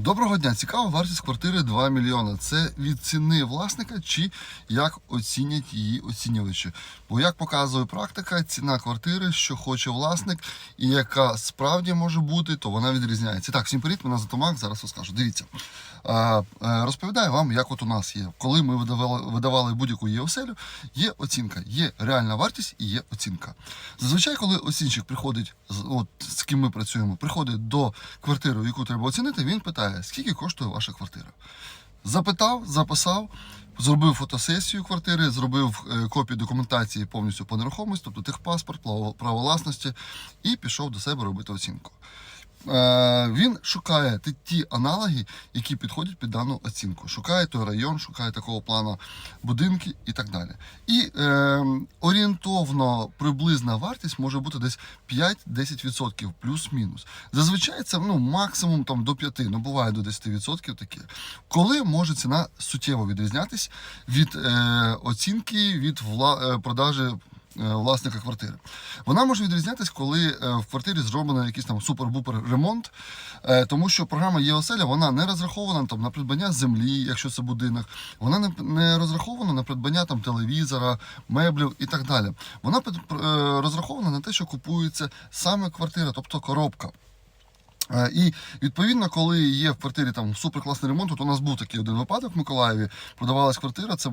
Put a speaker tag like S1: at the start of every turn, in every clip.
S1: Доброго дня. Цікава вартість квартири 2 мільйони. Це від ціни власника чи як оцінять її оцінювачі? Бо як показує практика, ціна квартири, що хоче власник, і яка справді може бути, то вона відрізняється. Так, всім привіт, мене Затомак, зараз розкажу. Дивіться. Е, розповідаю вам, як от у нас є. Коли ми видавали, видавали будь-яку її оселю, є оцінка, є реальна вартість і є оцінка. Зазвичай, коли оцінщик приходить, от ким ми працюємо, приходить до квартири, яку треба оцінити, він питає, скільки коштує ваша квартира. Запитав, записав, зробив фотосесію квартири, зробив е, копію документації повністю по нерухомості, тобто техпаспорт, право право власності, і пішов до себе робити оцінку. Е, Він шукає ті- аналоги, які підходять під дану оцінку. Шукає той район, шукає такого плану будинки і так далі. І е, орієнтовно приблизна вартість може бути десь 5-10% плюс-мінус. Зазвичай це ну, максимум там, до 5, ну буває до 10% таке. Коли може ціна суттєво відрізнятись від е, оцінки від вла, е, продажі власника квартири. Вона може відрізнятись, коли е, в квартирі зроблено якийсь там супер-бупер ремонт, е, тому що програма «Є-оселя» вона не розрахована там на придбання землі, якщо це будинок, вона не, розрахована на придбання там телевізора, меблів і так далі. Вона е, розрахована на те, що купується саме квартира, тобто коробка. Е, І відповідно, коли є в квартирі там суперкласний ремонт, от у нас був такий один випадок в Миколаєві. Продавалась квартира. Це е,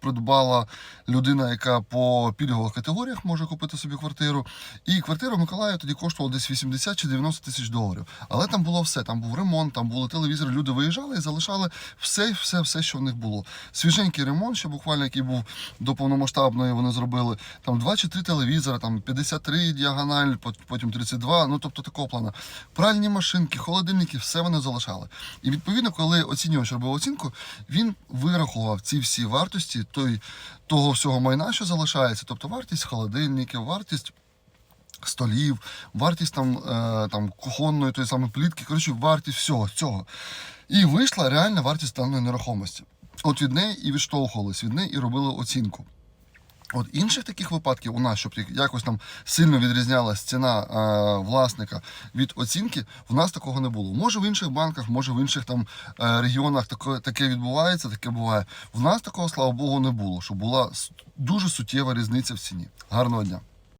S1: придбала людина, яка по пільгових категоріях може купити собі квартиру. І квартира в Миколаєві тоді коштувала десь 80 чи 90 тисяч доларів. Але там було все. Там був ремонт, там були телевізори. Люди виїжджали і залишали все, все, все, що в них було. Свіженький ремонт, ще буквально який був до повномасштабної, вони зробили там два чи три телевізори, там 53 діагональ, пот- потім 32, ну тобто такого плану. Пральні машинки, холодильники, все вони залишали. І відповідно, коли оцінювач робив оцінку, він вирахував ці всі вартості той, того всього майна, що залишається, тобто вартість холодильників, вартість столів, вартість там, е, там кухонної тої самої плітки, коротше, вартість всього цього. І вийшла реальна вартість даної нерухомості. От від неї і відштовхувались, від неї і робили оцінку. От інших таких випадків у нас, щоб як- якось там сильно відрізнялась ціна е, власника від оцінки, в нас такого не було. Може в інших банках, може в інших там е, регіонах таке, таке відбувається, таке буває. В нас такого, слава Богу, не було, що була дуже суттєва різниця в ціні. Гарного дня.